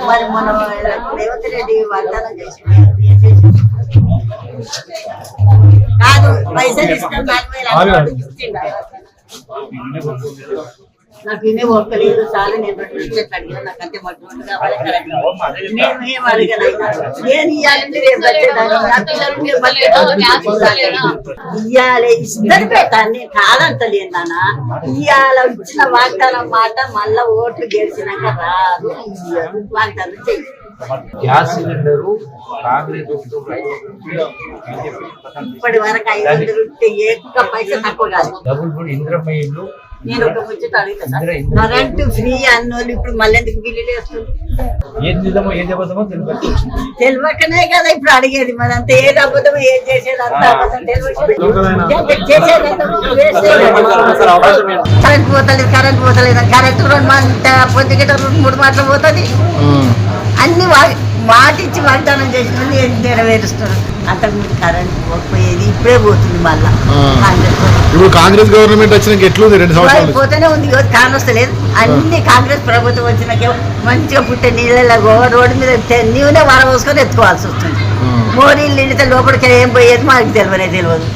మరి మన రేవంత్ రెడ్డి వాగ్దానం చేసి కాదు పైసలు ఇస్తాను నాలుగు వేలు నాకు ఇనే చాలు నేను రెండు టికెట్లు అడిగినా? నాకు అంతే కావాలి నేను ఏం నేను ఇవ్వాలంటే రేపు నా ఇద్దరు పెట్టాను నేను కాదంటలేను నాన్న. ఇవాళ ఇచ్చిన వాగ్దానం మాట మళ్ళా ఓట్లు గెలిచినాక రాదు. వాగ్దానం చెయ్యి. గ్యాస్ సిలిండర్ కాంగ్రెస్ ప్రభుత్వం ఇప్పటి వరకు ఐదు వందలు ఉంటే ఏ ఒక్క పైసా తక్కువ కాదు. డబుల్ బెడ్ ఇంద్రమ్మ ఇల్లు నేను ఒక ముచ్చట అడుగుతా. కరెంటు ఫ్రీ అన్నోళ్ళు ఇప్పుడు మళ్ళీ ఎందుకు బిల్లులు వేస్తుంది ఏది నిజమో ఏది అబద్ధమో తెలిపి వచ్చింది తెలియకనే కదా ఇప్పుడు అడిగేది. మరి అంత ఏది అబద్ధం ఏది చేసేది అంత అబద్ధం కరెంట్ పోతలేదు కరెంట్ పోతలేదు. కరెంట్ రెండు మాట పొద్దుగిట రెండు మూడు మాటలు పోతుంది. అన్ని వా- మాట ఇచ్చి వాగ్దానం చేసిన ఏది నెరవేరుస్తారు అంతకు ముందు కరెంట్ పోకపోయేది ఇప్పుడే పోతుంది మళ్ళా. కాంగ్రెస్. ఇప్పుడు కాంగ్రెస్ గవర్నమెంట్ వచ్చినాక ఎట్లుంది రెండు సంవత్సరాలు. పోతూనే ఉంది ఇగో కానొస్తలేదు అన్ని కాంగ్రెస్ ప్రభుత్వం వచ్చినాక మంచిగా పుట్టే నీళ్ళ రోడ్డు మీద నీవునే వర పోసుకొని ఎత్తుకోవాల్సి వస్తుంది. మోరీలు నిండితే లోపలికి ఏం పోయేది మాకు తెలియనే తెలియదు.